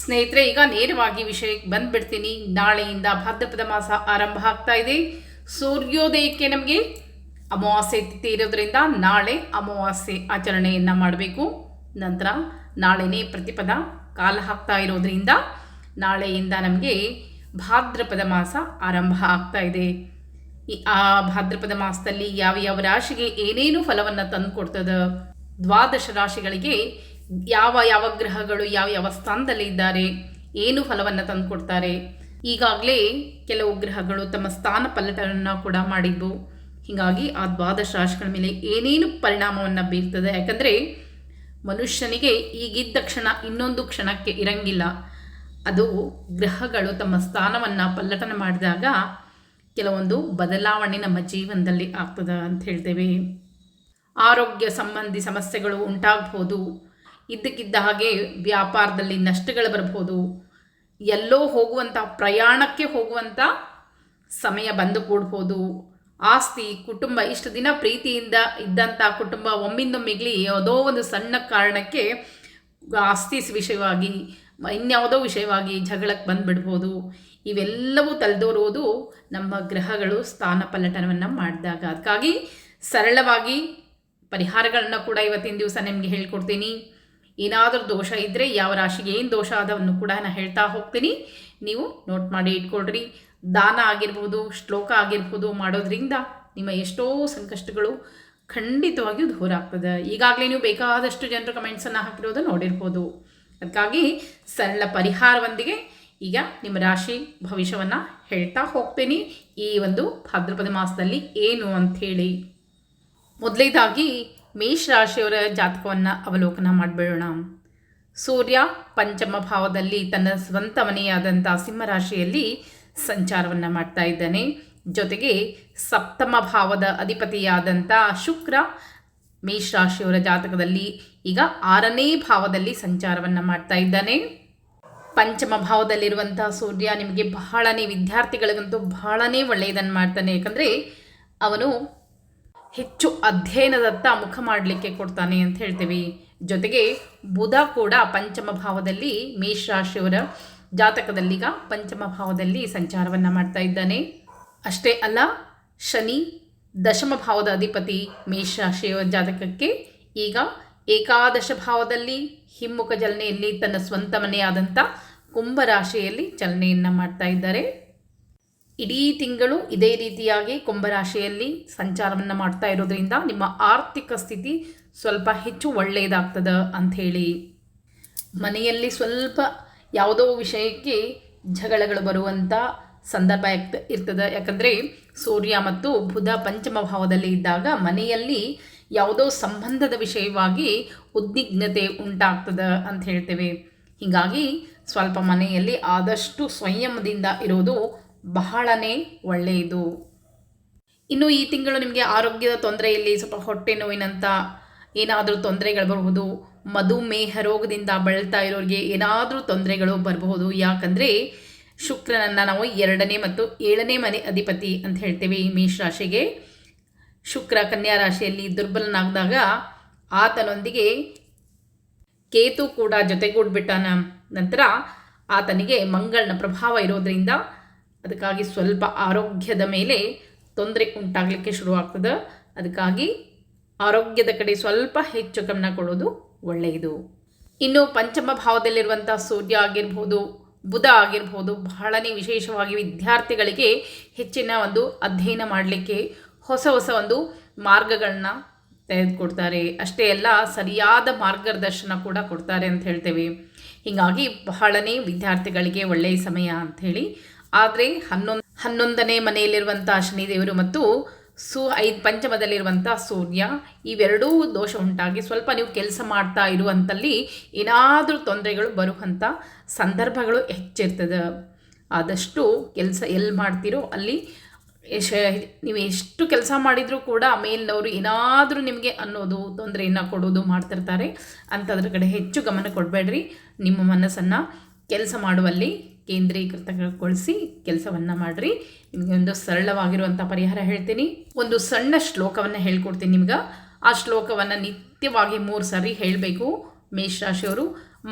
ಸ್ನೇಹಿತರೆ, ಈಗ ನೇರವಾಗಿ ವಿಷಯಕ್ಕೆ ಬಂದ್ಬಿಡ್ತೀನಿ. ನಾಳೆಯಿಂದ ಭಾದ್ರಪದ ಮಾಸ ಆರಂಭ ಆಗ್ತಾ ಇದೆ. ಸೂರ್ಯೋದಯಕ್ಕೆ ನಮಗೆ ಅಮಾವಾಸ್ಯೆ ತಿಥಿ ಇರೋದ್ರಿಂದ ನಾಳೆ ಅಮಾವಾಸ್ಯೆ ಆಚರಣೆಯನ್ನು ಮಾಡಬೇಕು. ನಂತರ ನಾಳೆನೇ ಪ್ರತಿಪದ ಕಾಲ ಹಾಕ್ತಾ ಇರೋದ್ರಿಂದ ನಾಳೆಯಿಂದ ನಮಗೆ ಭಾದ್ರಪದ ಮಾಸ ಆರಂಭ ಆಗ್ತಾ ಇದೆ. ಈ ಆ ಭಾದ್ರಪದ ಮಾಸದಲ್ಲಿ ಯಾವ ಯಾವ ರಾಶಿಗೆ ಏನೇನು ಫಲವನ್ನು ತಂದು ಕೊಡ್ತದ ದ್ವಾದಶ ರಾಶಿಗಳಿಗೆ ಯಾವ ಯಾವ ಗ್ರಹಗಳು ಯಾವ ಯಾವ ಸ್ಥಾನದಲ್ಲಿ ಇದ್ದಾರೆ, ಏನು ಫಲವನ್ನು ತಂದು ಕೊಡ್ತಾರೆ. ಈಗಾಗಲೇ ಕೆಲವು ಗ್ರಹಗಳು ತಮ್ಮ ಸ್ಥಾನ ಪಲ್ಲಟವನ್ನು ಕೂಡ ಮಾಡಿದ್ವು ಹೀಗಾಗಿ ಆ ದ್ವಾದಶ ರಾಶಿಗಳ ಮೇಲೆ ಏನೇನು ಪರಿಣಾಮವನ್ನು ಬೀರ್ತದೆ. ಯಾಕಂದರೆ ಮನುಷ್ಯನಿಗೆ ಈಗಿದ್ದ ಕ್ಷಣ ಇನ್ನೊಂದು ಕ್ಷಣಕ್ಕೆ ಇರಂಗಿಲ್ಲ. ಅದು ಗ್ರಹಗಳು ತಮ್ಮ ಸ್ಥಾನವನ್ನು ಪಲ್ಲಟನ ಮಾಡಿದಾಗ ಕೆಲವೊಂದು ಬದಲಾವಣೆ ನಮ್ಮ ಜೀವನದಲ್ಲಿ ಆಗ್ತದೆ ಅಂತ ಹೇಳ್ತೇವೆ. ಆರೋಗ್ಯ ಸಂಬಂಧಿ ಸಮಸ್ಯೆಗಳು ಉಂಟಾಗ್ಬೋದು. ಇದ್ದಕ್ಕಿದ್ದ ಹಾಗೆ ವ್ಯಾಪಾರದಲ್ಲಿ ನಷ್ಟಗಳು ಬರ್ಬೋದು ಎಲ್ಲೋ ಹೋಗುವಂಥ ಪ್ರಯಾಣಕ್ಕೆ ಹೋಗುವಂಥ ಸಮಯ ಬಂದು ಕೂಡ್ಬೋದು. ಆಸ್ತಿ, ಕುಟುಂಬ, ಇಷ್ಟು ದಿನ ಪ್ರೀತಿಯಿಂದ ಇದ್ದಂಥ ಕುಟುಂಬ ಒಮ್ಮಿಂದೊಮ್ಮಿಗ್ಲಿ ಯಾವುದೋ ಒಂದು ಸಣ್ಣ ಕಾರಣಕ್ಕೆ ಆಸ್ತಿ ವಿಷಯವಾಗಿ, ಇನ್ಯಾವುದೋ ವಿಷಯವಾಗಿ ಜಗಳಕ್ಕೆ ಬಂದುಬಿಡ್ಬೋದು. ಇವೆಲ್ಲವೂ ತಲೆದೋರುವುದು ನಮ್ಮ ಗ್ರಹಗಳು ಸ್ಥಾನ ಪಲ್ಲಟನವನ್ನು ಮಾಡಿದಾಗ. ಅದಕ್ಕಾಗಿ ಸರಳವಾಗಿ ಪರಿಹಾರಗಳನ್ನು ಕೂಡ ಇವತ್ತಿನ ದಿವಸ ನಿಮಗೆ ಹೇಳ್ಕೊಡ್ತೀನಿ. ಏನಾದರೂ ದೋಷ ಇದ್ದರೆ ಯಾವ ರಾಶಿಗೆ ಏನು ದೋಷ ಆದವನ್ನು ಕೂಡ ನಾನು ಹೇಳ್ತಾ ಹೋಗ್ತೀನಿ. ನೀವು ನೋಟ್ ಮಾಡಿ ಇಟ್ಕೊಳ್ರಿ. ದಾನ ಆಗಿರ್ಬೋದು, ಶ್ಲೋಕ ಆಗಿರ್ಬೋದು ಮಾಡೋದ್ರಿಂದ ನಿಮ್ಮ ಎಷ್ಟೋ ಸಂಕಷ್ಟಗಳು ಖಂಡಿತವಾಗಿಯೂ ದೂರ ಆಗ್ತದೆ. ಈಗಾಗಲೇ ನೀವು ಬೇಕಾದಷ್ಟು ಜನರು ಕಮೆಂಟ್ಸನ್ನು ಹಾಕಿರೋದು ನೋಡಿರ್ಬೋದು. ಅದಕ್ಕಾಗಿ ಸರಳ ಪರಿಹಾರವೊಂದಿಗೆ ಈಗ ನಿಮ್ಮ ರಾಶಿ ಭವಿಷ್ಯವನ್ನು ಹೇಳ್ತಾ ಹೋಗ್ತೀನಿ. ಈ ಒಂದು ಭಾದ್ರಪದ ಮಾಸದಲ್ಲಿ ಏನು ಅಂಥೇಳಿ? ಮೊದಲೇದಾಗಿ ಮೇಷ ರಾಶಿಯವರ ಜಾತಕವನ್ನು ಅವಲೋಕನ ಮಾಡಿಬಿಡೋಣ. ಸೂರ್ಯ ಪಂಚಮ ಭಾವದಲ್ಲಿ ತನ್ನ ಸ್ವಂತ ಮನೆಯಾದಂಥ ಸಿಂಹರಾಶಿಯಲ್ಲಿ ಸಂಚಾರವನ್ನು ಮಾಡ್ತಾ ಇದ್ದಾನೆ. ಜೊತೆಗೆ ಸಪ್ತಮ ಭಾವದ ಅಧಿಪತಿಯಾದಂಥ ಶುಕ್ರ ಮೇಷ ರಾಶಿಯವರ ಜಾತಕದಲ್ಲಿ ಈಗ ಆರನೇ ಭಾವದಲ್ಲಿ ಸಂಚಾರವನ್ನು ಮಾಡ್ತಾ ಇದ್ದಾನೆ. ಪಂಚಮ ಭಾವದಲ್ಲಿರುವಂಥ ಸೂರ್ಯ ನಿಮಗೆ ಬಹಳನೇ ವಿದ್ಯಾರ್ಥಿಗಳಿಗಂತೂ ಬಹಳನೇ ಒಳ್ಳೆಯದನ್ನು ಮಾಡ್ತಾನೆ. ಯಾಕಂದರೆ ಅವನು ಹೆಚ್ಚು ಅಧ್ಯಯನದತ್ತ ಮುಖ ಮಾಡಲಿಕ್ಕೆ ಕೊಡ್ತಾನೆ ಅಂತ ಹೇಳ್ತೀವಿ. ಜೊತೆಗೆ ಬುಧ ಕೂಡ ಪಂಚಮ ಭಾವದಲ್ಲಿ ಮೇಷರಾಶಿಯವರ ಜಾತಕದಲ್ಲಿಗ ಪಂಚಮ ಭಾವದಲ್ಲಿ ಸಂಚಾರವನ್ನು ಮಾಡ್ತಾ ಇದ್ದಾನೆ. ಅಷ್ಟೇ ಅಲ್ಲ, ಶನಿ ದಶಮ ಭಾವದ ಅಧಿಪತಿ ಮೇಷರಾಶಿಯವರ ಜಾತಕಕ್ಕೆ ಈಗ ಏಕಾದಶ ಭಾವದಲ್ಲಿ ಹಿಮ್ಮುಖ ಚಲನೆಯಲ್ಲಿ ತನ್ನ ಸ್ವಂತ ಮನೆಯಾದಂಥ ಕುಂಭರಾಶಿಯಲ್ಲಿ ಚಲನೆಯನ್ನು ಮಾಡ್ತಾ ಇದ್ದಾರೆ. ಇಡೀ ತಿಂಗಳು ಇದೇ ರೀತಿಯಾಗಿ ಕುಂಭರಾಶಿಯಲ್ಲಿ ಸಂಚಾರವನ್ನು ಮಾಡ್ತಾ ಇರೋದ್ರಿಂದ ನಿಮ್ಮ ಆರ್ಥಿಕ ಸ್ಥಿತಿ ಸ್ವಲ್ಪ ಹೆಚ್ಚು ಒಳ್ಳೆಯದಾಗ್ತದೆ ಅಂಥೇಳಿ ಮನೆಯಲ್ಲಿ ಸ್ವಲ್ಪ ಯಾವುದೋ ವಿಷಯಕ್ಕೆ ಜಗಳಗಳು ಬರುವಂಥ ಸಂದರ್ಭ ಇರ್ತ- ಇರ್ತದೆ. ಯಾಕಂದರೆ ಸೂರ್ಯ ಮತ್ತು ಬುಧ ಪಂಚಮ ಭಾವದಲ್ಲಿ ಇದ್ದಾಗ ಮನೆಯಲ್ಲಿ ಯಾವುದೋ ಸಂಬಂಧದ ವಿಷಯವಾಗಿ ಉದ್ವಿಗ್ನತೆ ಉಂಟಾಗ್ತದೆ ಅಂತ ಹೇಳ್ತೇವೆ. ಹೀಗಾಗಿ ಸ್ವಲ್ಪ ಮನೆಯಲ್ಲಿ ಆದಷ್ಟು ಸ್ವಯಂದಿಂದ ಇರೋದು ಬಹಳನೇ ಒಳ್ಳೆಯದು. ಇನ್ನು ಈ ತಿಂಗಳು ನಿಮಗೆ ಆರೋಗ್ಯದ ತೊಂದರೆಯಲ್ಲಿ ಸ್ವಲ್ಪ ಹೊಟ್ಟೆ ನೋವಿನಂಥ ಏನಾದರೂ ತೊಂದರೆಗಳು ಬರಬಹುದು ಮಧುಮೇಹ ರೋಗದಿಂದ ಬಳಲ್ತಾ ಇರೋರಿಗೆ ಏನಾದರೂ ತೊಂದರೆಗಳು ಬರಬಹುದು ಯಾಕಂದರೆ ಶುಕ್ರನನ್ನು ನಾವು ಎರಡನೇ ಮತ್ತು ಏಳನೇ ಮನೆ ಅಧಿಪತಿ ಅಂತ ಹೇಳ್ತೇವೆ ಈ ಮೇಷ ರಾಶಿಗೆ ಶುಕ್ರ ಕನ್ಯಾ ರಾಶಿಯಲ್ಲಿ ದುರ್ಬಲನಾಗಿದಾಗ ಆತನೊಂದಿಗೆ ಕೇತು ಕೂಡ ಜೊತೆಗೂಡ್ಬಿಟ್ಟಾನ ನಂತರ ಆತನಿಗೆ ಮಂಗಳನ ಪ್ರಭಾವ ಇರೋದ್ರಿಂದ ಅದಕ್ಕಾಗಿ ಸ್ವಲ್ಪ ಆರೋಗ್ಯದ ಮೇಲೆ ತೊಂದರೆ ಉಂಟಾಗಲಿಕ್ಕೆ ಶುರುವಾಗ್ತದೆ. ಅದಕ್ಕಾಗಿ ಆರೋಗ್ಯದ ಕಡೆ ಸ್ವಲ್ಪ ಹೆಚ್ಚು ಗಮನ ಕೊಡೋದು ಒಳ್ಳೆಯದು. ಇನ್ನು ಪಂಚಮ ಭಾವದಲ್ಲಿರುವಂಥ ಸೂರ್ಯ ಆಗಿರ್ಬೋದು, ಬುಧ ಆಗಿರ್ಬೋದು, ಬಹಳನೇ ವಿಶೇಷವಾಗಿ ವಿದ್ಯಾರ್ಥಿಗಳಿಗೆ ಹೆಚ್ಚಿನ ಒಂದು ಅಧ್ಯಯನ ಮಾಡಲಿಕ್ಕೆ ಹೊಸ ಹೊಸ ಒಂದು ಮಾರ್ಗಗಳನ್ನ ತೆಗೆದುಕೊಡ್ತಾರೆ. ಅಷ್ಟೇ ಅಲ್ಲ, ಸರಿಯಾದ ಮಾರ್ಗದರ್ಶನ ಕೂಡ ಕೊಡ್ತಾರೆ ಅಂತ ಹೇಳ್ತೇವೆ. ಹೀಗಾಗಿ ಬಹಳನೇ ವಿದ್ಯಾರ್ಥಿಗಳಿಗೆ ಒಳ್ಳೆಯ ಸಮಯ ಅಂಥೇಳಿ ಆದರೆ ಹನ್ನೊಂದು ಹನ್ನೊಂದನೇ ಮನೆಯಲ್ಲಿರುವಂಥ ಶನಿದೇವರು ಮತ್ತು ಸು ಐದು ಪಂಚಮದಲ್ಲಿರುವಂಥ ಸೂರ್ಯ, ಇವೆರಡೂ ದೋಷ ಉಂಟಾಗಿ ಸ್ವಲ್ಪ ನೀವು ಕೆಲಸ ಮಾಡ್ತಾ ಇರುವಂಥಲ್ಲಿ ಏನಾದರೂ ತೊಂದರೆಗಳು ಬರುವಂಥ ಸಂದರ್ಭಗಳು ಹೆಚ್ಚಿರ್ತದೆ. ಆದಷ್ಟು ಕೆಲಸ ಎಲ್ಲಿ ಮಾಡ್ತೀರೋ ಅಲ್ಲಿ ನೀವು ಎಷ್ಟು ಕೆಲಸ ಮಾಡಿದರೂ ಕೂಡ ಮೇಲಿನವರು ಏನಾದರೂ ನಿಮಗೆ ಅನ್ನೋದು, ತೊಂದರೆಯನ್ನು ಕೊಡೋದು ಮಾಡ್ತಿರ್ತಾರೆ. ಅಂಥದ್ರ ಕಡೆ ಹೆಚ್ಚು ಗಮನ ಕೊಡಬೇಡ್ರಿ. ನಿಮ್ಮ ಮನಸ್ಸನ್ನು ಕೆಲಸ ಮಾಡುವಲ್ಲಿ ಕೇಂದ್ರೀಕೃತಗೊಳಿಸಿ ಕೆಲಸವನ್ನು ಮಾಡಿರಿ. ನಿಮಗೆ ಒಂದು ಸರಳವಾಗಿರುವಂಥ ಪರಿಹಾರ ಹೇಳ್ತೀನಿ. ಒಂದು ಸಣ್ಣ ಶ್ಲೋಕವನ್ನು ಹೇಳ್ಕೊಡ್ತೀನಿ ನಿಮ್ಗೆ. ಆ ಶ್ಲೋಕವನ್ನು ನಿತ್ಯವಾಗಿ ಮೂರು ಸಾರಿ ಹೇಳಬೇಕು ಮೇಷರಾಶಿಯವರು.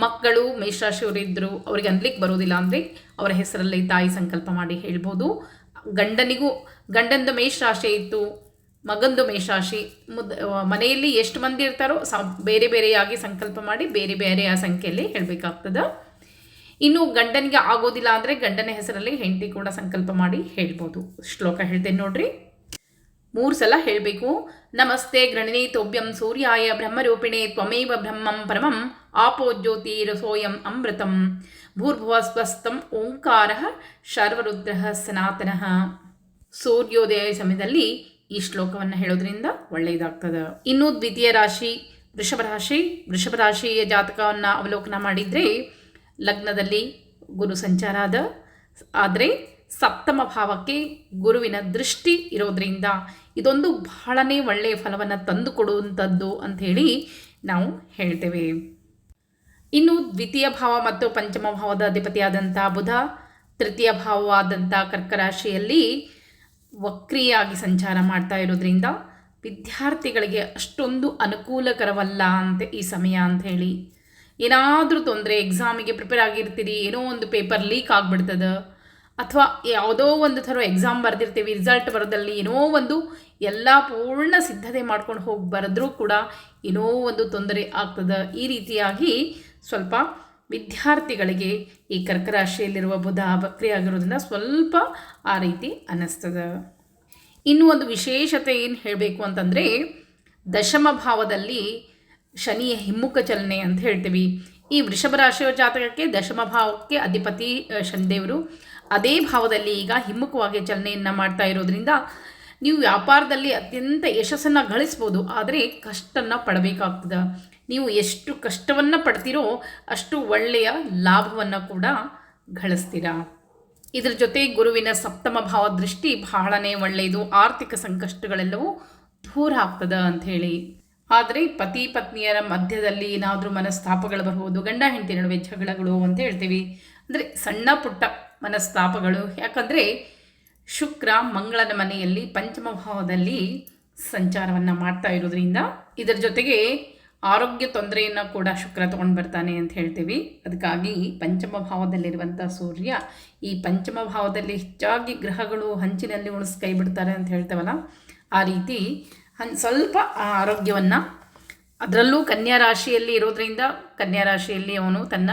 ಮಕ್ಕಳು ಮೇಷರಾಶಿಯವರಿದ್ದರು ಅವ್ರಿಗೆ ಅನ್ಲಿಕ್ಕೆ ಬರೋದಿಲ್ಲ ಅಂದರೆ ಅವರ ಹೆಸರಲ್ಲಿ ತಾಯಿ ಸಂಕಲ್ಪ ಮಾಡಿ ಹೇಳ್ಬೋದು. ಗಂಡನಿಗೂ, ಗಂಡಂದು ಮೇಷರಾಶಿ ಇತ್ತು, ಮಗಂದು ಮೇಷರಾಶಿ, ಮುದ್ ಮನೆಯಲ್ಲಿ ಎಷ್ಟು ಮಂದಿ ಇರ್ತಾರೋ ಸ, ಬೇರೆ ಬೇರೆಯಾಗಿ ಸಂಕಲ್ಪ ಮಾಡಿ ಬೇರೆ ಬೇರೆ ಆ ಸಂಖ್ಯೆಯಲ್ಲಿ ಹೇಳಬೇಕಾಗ್ತದೆ. ಇನ್ನು ಗಂಡನಿಗೆ ಆಗೋದಿಲ್ಲ ಅಂದರೆ ಗಂಡನ ಹೆಸರಲ್ಲಿ ಹೆಂಡತಿ ಕೂಡ ಸಂಕಲ್ಪ ಮಾಡಿ ಹೇಳ್ಬೋದು. ಶ್ಲೋಕ ಹೇಳ್ತೇನೆ ನೋಡ್ರಿ. ಮೂರು ಸಲ ಹೇಳಬೇಕು. ನಮಸ್ತೆ ಗೃಣಿನಿ ತೋಭ್ಯಂ ಸೂರ್ಯಾಯ ಬ್ರಹ್ಮರೂಪಿಣೆ ತ್ವಮೇವ ಬ್ರಹ್ಮಂ ಪರಮಂ ಆಪೋ ಜ್ಯೋತಿ ರಸೋಯಂ ಅಮೃತಂ ಭೂರ್ಭುವ ಸ್ವಸ್ತಂ ಓಂಕಾರ ಶರ್ವರುದ್ರ ಸನಾತನ. ಸೂರ್ಯೋದಯ ಸಮಯದಲ್ಲಿ ಈ ಶ್ಲೋಕವನ್ನು ಹೇಳೋದ್ರಿಂದ ಒಳ್ಳೆಯದಾಗ್ತದೆ. ಇನ್ನು ದ್ವಿತೀಯ ರಾಶಿ, ವೃಷಭ ರಾಶಿ. ವೃಷಭ ರಾಶಿಯ ಜಾತಕವನ್ನು ಅವಲೋಕನ ಮಾಡಿದರೆ ಲಗ್ನದಲ್ಲಿ ಗುರು ಸಂಚಾರ ಅದ ಆದರೆ ಸಪ್ತಮ ಭಾವಕ್ಕೆ ಗುರುವಿನ ದೃಷ್ಟಿ ಇರೋದ್ರಿಂದ ಇದೊಂದು ಬಹಳನೇ ಒಳ್ಳೆಯ ಫಲವನ್ನು ತಂದು ಕೊಡುವಂಥದ್ದು ಅಂಥೇಳಿ ನಾವು ಹೇಳ್ತೇವೆ. ಇನ್ನು ದ್ವಿತೀಯ ಭಾವ ಮತ್ತು ಪಂಚಮ ಭಾವದ ಅಧಿಪತಿಯಾದಂಥ ಬುಧ, ತೃತೀಯ ಭಾವವಾದಂಥ ಕರ್ಕರಾಶಿಯಲ್ಲಿ ವಕ್ರಿಯಾಗಿ ಸಂಚಾರ ಮಾಡ್ತಾ ಇರೋದ್ರಿಂದ ವಿದ್ಯಾರ್ಥಿಗಳಿಗೆ ಅಷ್ಟೊಂದು ಅನುಕೂಲಕರವಲ್ಲ ಅಂತ ಈ ಸಮಯ ಅಂತ ಹೇಳಿ ಏನಾದರೂ ತೊಂದರೆ ಎಕ್ಸಾಮಿಗೆ ಪ್ರಿಪೇರ್ ಆಗಿರ್ತೀರಿ, ಏನೋ ಒಂದು ಪೇಪರ್ ಲೀಕ್ ಆಗಿಬಿಡ್ತದೆ. ಅಥವಾ ಯಾವುದೋ ಒಂದು ಥರ ಎಕ್ಸಾಮ್ ಬರೆದಿರ್ತೀವಿ ರಿಸಲ್ಟ್ ಬರೋದಲ್ಲಿ ಏನೋ ಒಂದು ಎಲ್ಲ ಪೂರ್ಣ ಸಿದ್ಧತೆ ಮಾಡ್ಕೊಂಡು ಹೋಗಿ ಬರೆದ್ರೂ ಕೂಡ ಏನೋ ಒಂದು ತೊಂದರೆ ಆಗ್ತದೆ. ಈ ರೀತಿಯಾಗಿ ಸ್ವಲ್ಪ ವಿದ್ಯಾರ್ಥಿಗಳಿಗೆ ಈ ಕರ್ಕರಾಶಿಯಲ್ಲಿರುವ ಬುಧ ಬಕ್ರಿ ಆಗಿರೋದ್ರಿಂದ ಸ್ವಲ್ಪ ಆ ರೀತಿ ಅನ್ನಿಸ್ತದೆ. ಇನ್ನೂ ಒಂದು ವಿಶೇಷತೆ ಏನು ಹೇಳಬೇಕು ಅಂತಂದರೆ, ದಶಮ ಭಾವದಲ್ಲಿ ಶನಿಯ ಹಿಮ್ಮುಖ ಚಲನೆ ಅಂತ ಹೇಳ್ತೀವಿ. ಈ ವೃಷಭ ರಾಶಿಯ ಜಾತಕಕ್ಕೆ ದಶಮ ಭಾವಕ್ಕೆ ಅಧಿಪತಿ ಶನಿದೇವರು. ಅದೇ ಭಾವದಲ್ಲಿ ಈಗ ಹಿಮ್ಮುಖವಾಗಿ ಚಲನೆಯನ್ನು ಮಾಡ್ತಾ ಇರೋದ್ರಿಂದ ನೀವು ವ್ಯಾಪಾರದಲ್ಲಿ ಅತ್ಯಂತ ಯಶಸ್ಸನ್ನು ಗಳಿಸ್ಬೋದು. ಆದರೆ ಕಷ್ಟನ್ನು ಪಡಬೇಕಾಗ್ತದೆ. ನೀವು ಎಷ್ಟು ಕಷ್ಟವನ್ನು ಪಡ್ತೀರೋ ಅಷ್ಟು ಒಳ್ಳೆಯ ಲಾಭವನ್ನು ಕೂಡ ಗಳಿಸ್ತೀರಾ. ಇದರ ಜೊತೆ ಗುರುವಿನ ಸಪ್ತಮ ಭಾವ ದೃಷ್ಟಿ ಬಹಳನೇ ಒಳ್ಳೆಯದು ಆರ್ಥಿಕ ಸಂಕಷ್ಟಗಳೆಲ್ಲವೂ ದೂರ ಆಗ್ತದೆ ಅಂಥೇಳಿ ಆದರೆ ಪತಿ ಪತ್ನಿಯರ ಮಧ್ಯದಲ್ಲಿ ಏನಾದರೂ ಮನಸ್ತಾಪಗಳು ಬರ್ಬೋದು, ಗಂಡ ಹೆಂಡತಿ ನಡುವೆ ಜಗಳಗಳು ಅಂತ ಹೇಳ್ತೀವಿ. ಅಂದರೆ ಸಣ್ಣ ಪುಟ್ಟ ಮನಸ್ತಾಪಗಳು. ಯಾಕಂದರೆ ಶುಕ್ರ ಮಂಗಳನ ಮನೆಯಲ್ಲಿ ಪಂಚಮ ಭಾವದಲ್ಲಿ ಸಂಚಾರವನ್ನು ಮಾಡ್ತಾ ಇರೋದ್ರಿಂದ ಇದರ ಜೊತೆಗೆ ಆರೋಗ್ಯ ತೊಂದರೆಯನ್ನು ಕೂಡ ಶುಕ್ರ ತೊಗೊಂಡು ಬರ್ತಾನೆ ಅಂತ ಹೇಳ್ತೀವಿ. ಅದಕ್ಕಾಗಿ ಪಂಚಮ ಭಾವದಲ್ಲಿರುವಂಥ ಸೂರ್ಯ ಈ ಪಂಚಮ ಭಾವದಲ್ಲಿ ಹೆಚ್ಚಾಗಿ ಗ್ರಹಗಳು ಹಂಚಿನಲ್ಲಿ ಉಣಿಸ್ ಕೈ ಬಿಡ್ತಾರೆ ಅಂತ ಹೇಳ್ತೇವಲ್ಲ. ಆ ರೀತಿ ಹನ್, ಸ್ವಲ್ಪ ಆರೋಗ್ಯವನ್ನು ಅದರಲ್ಲೂ ಕನ್ಯಾ ರಾಶಿಯಲ್ಲಿ ಇರೋದ್ರಿಂದ ಕನ್ಯಾ ರಾಶಿಯಲ್ಲಿ ಅವನು ತನ್ನ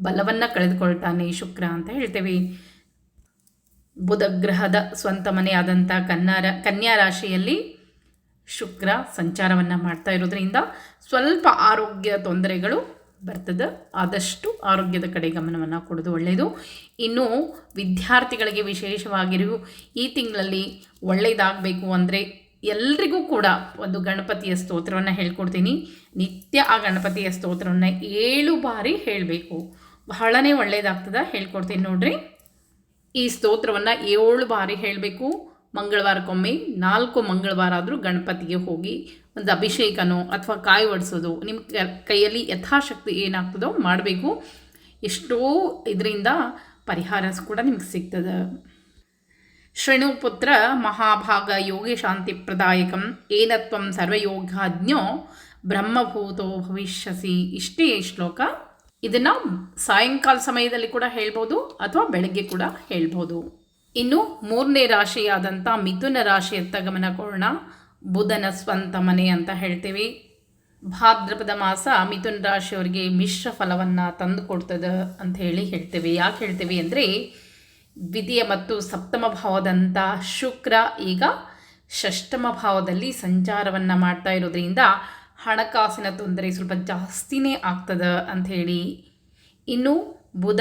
ಬಲವನ್ನು ಕಳೆದುಕೊಳ್ತಾನೆ ಶುಕ್ರ ಅಂತ ಹೇಳ್ತೇವೆ. ಬುಧ ಗ್ರಹದ ಸ್ವಂತ ಮನೆಯಾದಂಥ ಕನ್ನಾರ ಕನ್ಯಾ ರಾಶಿಯಲ್ಲಿ ಶುಕ್ರ ಸಂಚಾರವನ್ನು ಮಾಡ್ತಾ ಇರೋದ್ರಿಂದ ಸ್ವಲ್ಪ ಆರೋಗ್ಯ ತೊಂದರೆಗಳು ಬರ್ತದೆ. ಆದಷ್ಟು ಆರೋಗ್ಯದ ಕಡೆ ಗಮನವನ್ನು ಕೊಡೋದು ಒಳ್ಳೆಯದು ಇನ್ನು ವಿದ್ಯಾರ್ಥಿಗಳಿಗೆ ವಿಶೇಷವಾಗಿರೋ ಈ ತಿಂಗಳಲ್ಲಿ ಒಳ್ಳೆಯದಾಗಬೇಕು ಅಂದರೆ ಎಲ್ರಿಗೂ ಕೂಡ ಒಂದು ಗಣಪತಿಯ ಸ್ತೋತ್ರವನ್ನು ಹೇಳ್ಕೊಡ್ತೀನಿ. ನಿತ್ಯ ಆ ಗಣಪತಿಯ ಸ್ತೋತ್ರವನ್ನು ಏಳು ಬಾರಿ ಹೇಳಬೇಕು. ಬಹಳನೇ ಒಳ್ಳೆಯದಾಗ್ತದೆ ಹೇಳ್ಕೊಡ್ತೀನಿ ನೋಡ್ರಿ. ಈ ಸ್ತೋತ್ರವನ್ನು ಏಳು ಬಾರಿ ಹೇಳಬೇಕು. ಮಂಗಳವಾರಕ್ಕೊಮ್ಮೆ ನಾಲ್ಕು ಮಂಗಳವಾರ ಆದರೂ ಗಣಪತಿಗೆ ಹೋಗಿ ಒಂದು ಅಭಿಷೇಕನೋ ಅಥವಾ ಕಾಯಿ ಒಡಿಸೋದು ನಿಮ್ಮ ಕೈಯಲ್ಲಿ ಯಥಾಶಕ್ತಿ ಏನಾಗ್ತದೋ ಮಾಡಬೇಕು. ಎಷ್ಟೋ ಇದರಿಂದ ಪರಿಹಾರ ಕೂಡ ನಿಮ್ಗೆ ಸಿಗ್ತದೆ. ಶೃಣುಪುತ್ರ ಮಹಾಭಾಗ ಯೋಗಿ ಶಾಂತಿ ಪ್ರದಾಯಕಂ ಏನತ್ವಂ ಸರ್ವಯೋಗಾಜ್ಞೋ ಬ್ರಹ್ಮಭೂತೋ ಭವಿಷ್ಯಸಿ. ಇಷ್ಟೇ ಶ್ಲೋಕ. ಇದನ್ನು ಸಾಯಂಕಾಲ ಸಮಯದಲ್ಲಿ ಕೂಡ ಹೇಳ್ಬೋದು ಅಥವಾ ಬೆಳಗ್ಗೆ ಕೂಡ ಹೇಳ್ಬೋದು. ಇನ್ನು ಮೂರನೇ ರಾಶಿಯಾದಂಥ ಮಿಥುನ ರಾಶಿಯತ್ತ ಗಮನ ಕೊಡೋಣ. ಬುಧನ ಸ್ವಂತ ಮನೆ ಅಂತ ಹೇಳ್ತೀವಿ. ಭಾದ್ರಪದ ಮಾಸ ಮಿಥುನ ರಾಶಿಯವರಿಗೆ ಮಿಶ್ರ ಫಲವನ್ನು ತಂದು ಕೊಡ್ತದೆ ಅಂತ ಹೇಳಿ ಹೇಳ್ತೇವೆ. ಯಾಕೆ ಹೇಳ್ತೇವೆ ಅಂದರೆ ದ್ವಿತೀಯ ಮತ್ತು ಸಪ್ತಮ ಭಾವದಂಥ ಶುಕ್ರ ಈಗ ಷಷ್ಟಮ ಭಾವದಲ್ಲಿ ಸಂಚಾರವನ್ನು ಮಾಡ್ತಾ ಇರೋದ್ರಿಂದ ಹಣಕಾಸಿನ ತೊಂದರೆ ಸ್ವಲ್ಪ ಜಾಸ್ತಿನೇ ಆಗ್ತದೆ ಅಂಥೇಳಿ ಇನ್ನು ಬುಧ,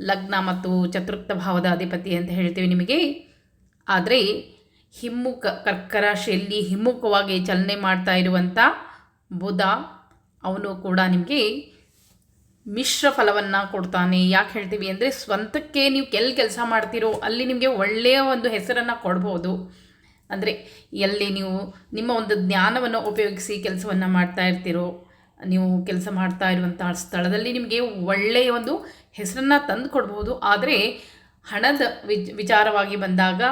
ಲಗ್ನ ಮತ್ತು ಚತುರ್ಥ ಭಾವದ ಅಧಿಪತಿ ಅಂತ ಹೇಳ್ತೀವಿ ನಿಮಗೆ. ಆದರೆ ಹಿಮ್ಮುಖ ಕರ್ಕರಾಶಿಯಲ್ಲಿ ಹಿಮ್ಮುಖವಾಗಿ ಚಲನೆ ಮಾಡ್ತಾ ಇರುವಂಥ ಬುಧ, ಅವನು ಕೂಡ ನಿಮಗೆ ಮಿಶ್ರ ಫಲವನ್ನು ಕೊಡ್ತಾನೆ. ಯಾಕೆ ಹೇಳ್ತೀವಿ ಅಂದರೆ ಸ್ವಂತಕ್ಕೆ ನೀವು ಎಲ್ಲಿ ಕೆಲಸ ಮಾಡ್ತೀರೋ, ಅಲ್ಲಿ ನಿಮಗೆ ಒಳ್ಳೆಯ ಒಂದು ಹೆಸರನ್ನು ಕೊಡ್ಬೋದು. ಅಂದರೆ ಎಲ್ಲಿ ನೀವು ನಿಮ್ಮ ಒಂದು ಜ್ಞಾನವನ್ನು ಉಪಯೋಗಿಸಿ ಕೆಲಸವನ್ನು ಮಾಡ್ತಾ ಇರ್ತೀರೋ, ನೀವು ಕೆಲಸ ಮಾಡ್ತಾ ಇರುವಂಥ ಸ್ಥಳದಲ್ಲಿ ನಿಮಗೆ ಒಳ್ಳೆಯ ಒಂದು ಹೆಸರನ್ನು ತಂದು ಕೊಡ್ಬೋದು. ಆದರೆ ಹಣದ ವಿಚ್ ವಿಚಾರವಾಗಿ ಬಂದಾಗ